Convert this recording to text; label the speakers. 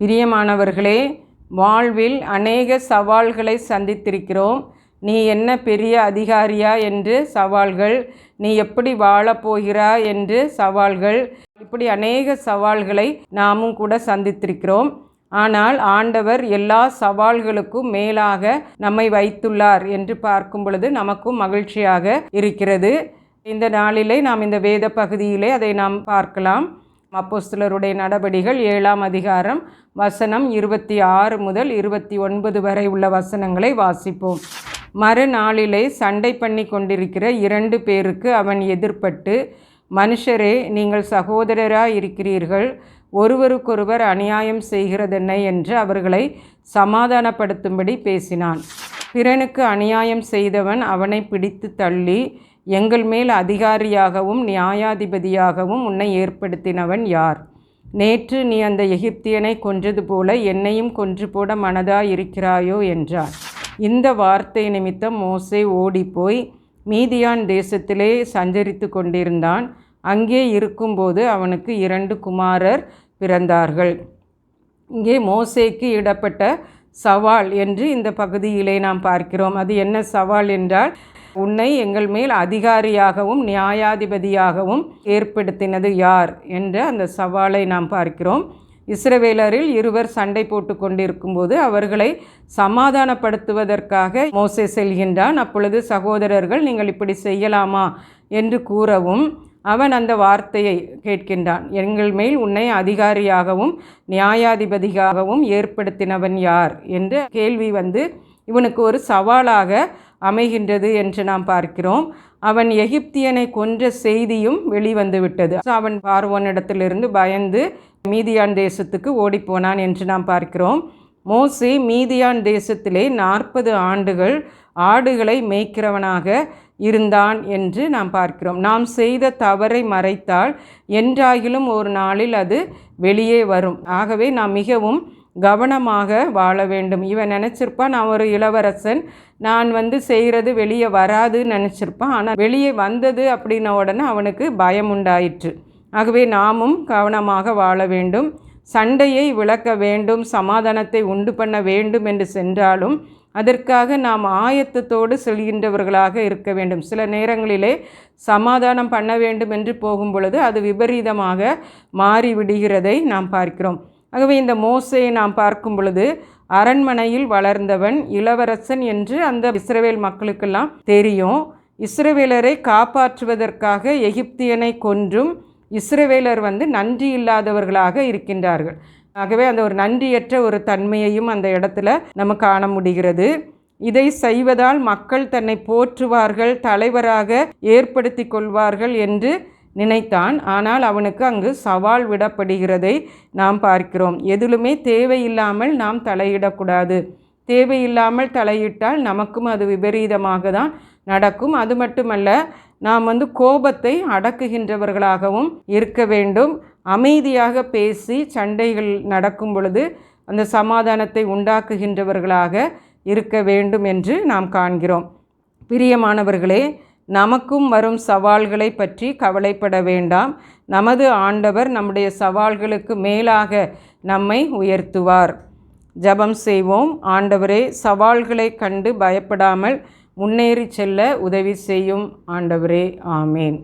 Speaker 1: பிரியமானவர்களே வாழ்வில் அநேக சவால்களை சந்தித்திருக்கிறோம். நீ என்ன பெரிய அதிகாரியா என்று சவால்கள் நீ எப்படி வாழப்போகிறா என்று சவால்கள் இப்படி அநேக சவால்களை நாமும் கூட சந்தித்திருக்கிறோம். ஆனால் ஆண்டவர் எல்லா சவால்களுக்கும் மேலாக நம்மை வைத்துள்ளார் என்று பார்க்கும் பொழுது நமக்கும் மகிழ்ச்சியாக இருக்கிறது. இந்த நாளிலே நாம் இந்த வேத பகுதியிலே அதை நாம் பார்க்கலாம். அப்போஸ்தலருடைய நடபடிகள் ஏழாம் அதிகாரம் வசனம் இருபத்தி ஆறு முதல் இருபத்தி ஒன்பது வரை உள்ள வசனங்களை வாசிப்போம். மறுநாளிலே சண்டை பண்ணி கொண்டிருக்கிற இரண்டு பேருக்கு அவன் எதிர்ப்பட்டு மனுஷரே நீங்கள் சகோதரராக இருக்கிறீர்கள் ஒருவருக்கொருவர் அநியாயம் செய்கிறதென்ன? என்று அவர்களை சமாதானப்படுத்தும்படி பேசினான். பிறனுக்கு அநியாயம் செய்தவன் அவனை பிடித்து தள்ளி எங்கள் மேல் அதிகாரியாகவும் நியாயாதிபதியாகவும் உன்னை ஏற்படுத்தினவன் யார்? நேற்று நீ அந்த எகிப்தியனை கொன்றது போல என்னையும் கொன்று போட மனதாக இருக்கிறாயோ என்றார் இந்த வார்த்தை நிமித்தம் மோசே ஓடிப்போய் மீதியான் தேசத்திலே சஞ்சரித்து கொண்டிருந்தான். அங்கே இருக்கும்போது அவனுக்கு இரண்டு குமாரர் பிறந்தார்கள். இங்கே மோசேக்கு இடப்பட்ட சவால் என்று இந்த பகுதியிலே நாம் பார்க்கிறோம். அது என்ன சவால் என்றால் உன்னை எங்கள் மேல் அதிகாரியாகவும் நியாயாதிபதியாகவும் ஏற்படுத்தினது யார்? என்ற அந்த சவாலை நாம் பார்க்கிறோம். இஸ்ரவேலரில் இருவர் சண்டை போட்டு கொண்டிருக்கும்போது அவர்களை சமாதானப்படுத்துவதற்காக மோசே செல்கின்றான். அப்பொழுது சகோதரர்கள் நீங்கள் இப்படி செய்யலாமா? என்று கூறவும் அவன் அந்த வார்த்தையை கேட்கின்றான். எங்கள் மேல் உன்னை அதிகாரியாகவும் நியாயாதிபதியாகவும் ஏற்படுத்தினவன் யார்? என்ற கேள்வி வந்து இவனுக்கு ஒரு சவாலாக அமைகின்றது என்று நாம் பார்க்கிறோம். அவன் எகிப்தியனை கொன்ற செய்தியும் வெளிவந்து விட்டது அவன் பார்வோனிடத்திலிருந்து பயந்து மீதியான் தேசத்துக்கு ஓடிப்போனான் என்று நாம் பார்க்கிறோம். மோசே மீதியான் தேசத்திலே நாற்பது ஆண்டுகள் ஆடுகளை மேய்க்கிறவனாக இருந்தான் என்று நாம் பார்க்கிறோம். நாம் செய்த தவறை மறைத்தால் என்றாகிலும் ஒரு நாளில் அது வெளியே வரும். ஆகவே நாம் மிகவும் கவனமாக வாழ வேண்டும். இவன் நினச்சிருப்பான் நான் ஒரு இளவரசன். நான் வந்து செய்கிறது வெளியே வராதுன்னு நினச்சிருப்பான். ஆனால் வெளியே வந்தது அப்படின்ன உடனே அவனுக்கு பயம் உண்டாயிற்று. ஆகவே நாமும் கவனமாக வாழ வேண்டும். சண்டையை விளக்க வேண்டும். சமாதானத்தை உண்டு பண்ண வேண்டும் என்று சென்றாலும் அதற்காக நாம் ஆயத்தத்தோடு செல்கின்றவர்களாக இருக்க வேண்டும். சில நேரங்களிலே சமாதானம் பண்ண வேண்டும் என்று போகும் பொழுது அது விபரீதமாக மாறிவிடுகிறதை நாம் பார்க்கிறோம். ஆகவே இந்த மோசையை நாம் பார்க்கும் பொழுது அரண்மனையில் வளர்ந்தவன் இளவரசன் என்று அந்த இஸ்ரவேல் மக்களுக்கெல்லாம் தெரியும். இஸ்ரவேலரை காப்பாற்றுவதற்காக எகிப்தியனை கொன்றும் இஸ்ரவேலர் வந்து நன்றி இல்லாதவர்களாக இருக்கின்றார்கள். ஆகவே அந்த ஒரு நன்றியற்ற ஒரு தன்மையையும் அந்த இடத்துல நம்ம காண முடிகிறது. இதை செய்வதால் மக்கள் தன்னை போற்றுவார்கள் தலைவராக ஏற்படுத்தி கொள்வார்கள் என்று நினைத்தான். ஆனால் அவனுக்கு அங்கு சவால் விடப்படுகிறதை நாம் பார்க்கிறோம். எதிலுமே தேவையில்லாமல் நாம் தலையிடக்கூடாது. தேவையில்லாமல் தலையிட்டால் நமக்கும் அது விபரீதமாக தான் நடக்கும். அது மட்டுமல்ல நாம் வந்து கோபத்தை அடக்குகின்றவர்களாகவும் இருக்க வேண்டும். அமைதியாக பேசி சண்டைகள் நடக்கும் பொழுது அந்த சமாதானத்தை உண்டாக்குகின்றவர்களாக இருக்க வேண்டும் என்று நாம் காண்கிறோம். பிரியமானவர்களே நமக்கும் வரும் சவால்களை பற்றி கவலைப்பட வேண்டாம். நமது ஆண்டவர் நம்முடைய சவால்களுக்கு மேலாக நம்மை உயர்த்துவார். ஜபம் செய்வோம். ஆண்டவரே சவால்களை கண்டு பயப்படாமல் முன்னேறி செல்ல உதவி செய்யும் ஆண்டவரே. ஆமேன்.